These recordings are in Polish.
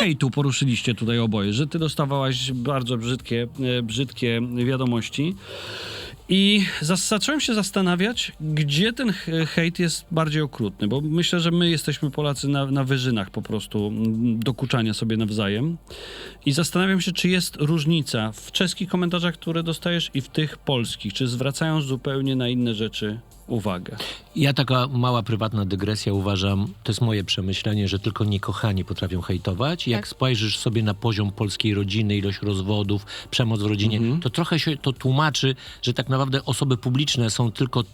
hejtu poruszyliście tutaj oboje, że ty dostawałaś bardzo brzydkie, e, brzydkie wiadomości. I zacząłem się zastanawiać, gdzie ten he- hejt jest bardziej okrutny, bo myślę, że my jesteśmy Polacy na, na wyżynach po prostu dokuczania sobie nawzajem. I zastanawiam się, czy jest różnica w czeskich komentarzach, które dostajesz i w tych polskich, czy zwracają zupełnie na inne rzeczy uwagę. Ja taka mała prywatna dygresja uważam, to jest moje przemyślenie, że tylko niekochani potrafią hejtować. Jak Tak. spojrzysz sobie na poziom polskiej rodziny, ilość rozwodów, przemoc w rodzinie, to trochę się to tłumaczy, że tak naprawdę osoby publiczne są tylko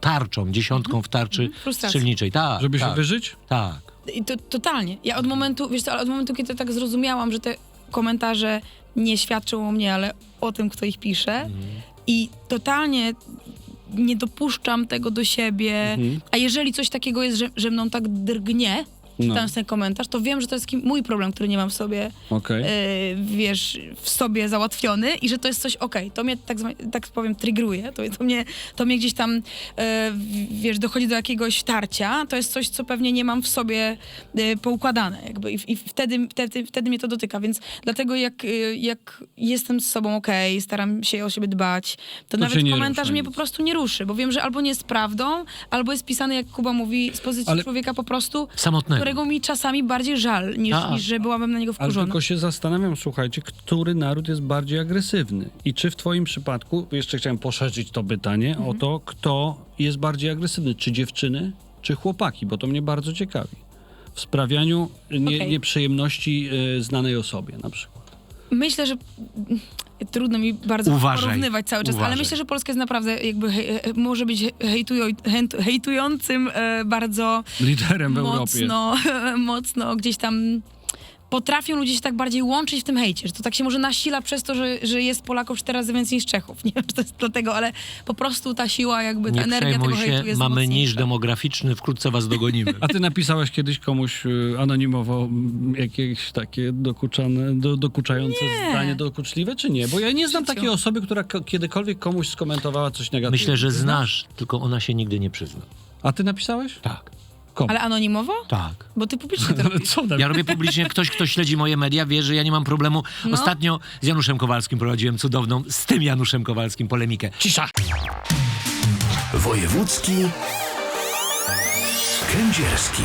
tarczą, dziesiątką w tarczy Frustracja. strzelniczej. Tak, Żeby tak, się wyżyć? Tak. I to totalnie. Ja od momentu, wiesz co, ale od momentu, kiedy tak zrozumiałam, że te komentarze nie świadczą o mnie, ale o tym, kto ich pisze. I totalnie nie dopuszczam tego do siebie. Mhm. A jeżeli coś takiego jest, że, że mną tak drgnie. Czytając ten komentarz, to wiem, że to jest kim- mój problem, który nie mam w sobie, Okej. e, wiesz, w sobie załatwiony i że to jest coś okej. To mnie, tak, zwa- tak powiem, trygruje. To, to, mnie, to mnie gdzieś tam, e, w- wiesz, dochodzi do jakiegoś tarcia. To jest coś, co pewnie nie mam w sobie e, poukładane jakby i, i wtedy, wtedy, wtedy mnie to dotyka, więc dlatego jak, e, jak jestem z sobą okej, staram się o siebie dbać, to, cię nawet nie komentarz rusza mnie nic. po prostu nie ruszy, bo wiem, że albo nie jest prawdą, albo jest pisany, jak Kuba mówi, z pozycji Ale- człowieka po prostu, Samotnego. Którego mi czasami bardziej żal, niż, Tak. niż że byłabym na niego Ale wkurzona. tylko się zastanawiam, słuchajcie, który naród jest bardziej agresywny. I czy w twoim przypadku, jeszcze chciałem poszerzyć to pytanie Mhm. o to, kto jest bardziej agresywny, czy dziewczyny, czy chłopaki, bo to mnie bardzo ciekawi. W sprawianiu nie, Okej. nieprzyjemności y, znanej osobie na przykład. Myślę, że trudno mi bardzo Uważaj. porównywać cały czas, ale Uważaj. myślę, że Polska jest naprawdę jakby hej, he- może być hejtujo, hejt- hejtującym e, bardzo Liderem w Europie. mocno, mocno gdzieś tam potrafią ludzie się tak bardziej łączyć w tym hejcie, że to tak się może nasila przez to, że, że jest Polaków cztery razy więcej niż Czechów. Nie wiem, czy to jest dlatego, ale po prostu ta siła, jakby ta Nie energia przejmuj tego się, hejtu jest mamy niż demograficzny, wkrótce was dogonimy. A ty napisałeś kiedyś komuś y, anonimowo mm, jakieś takie dokuczane, do, dokuczające Nie. zdanie dokuczliwe, czy nie? Bo ja nie znam Życiu. takiej osoby, która ko- kiedykolwiek komuś skomentowała coś negatywnego. Myślę, że znasz, tylko ona się nigdy nie przyzna. A ty napisałeś? Tak, Komu? Ale anonimowo? tak. Bo ty publicznie to robisz. Co tam? Ja robię publicznie, ktoś, kto śledzi moje media, wie, że ja nie mam problemu. No. Ostatnio z Januszem Kowalskim prowadziłem cudowną, z tym Januszem Kowalskim polemikę. Cisza! Wojewódzki Kędzierski.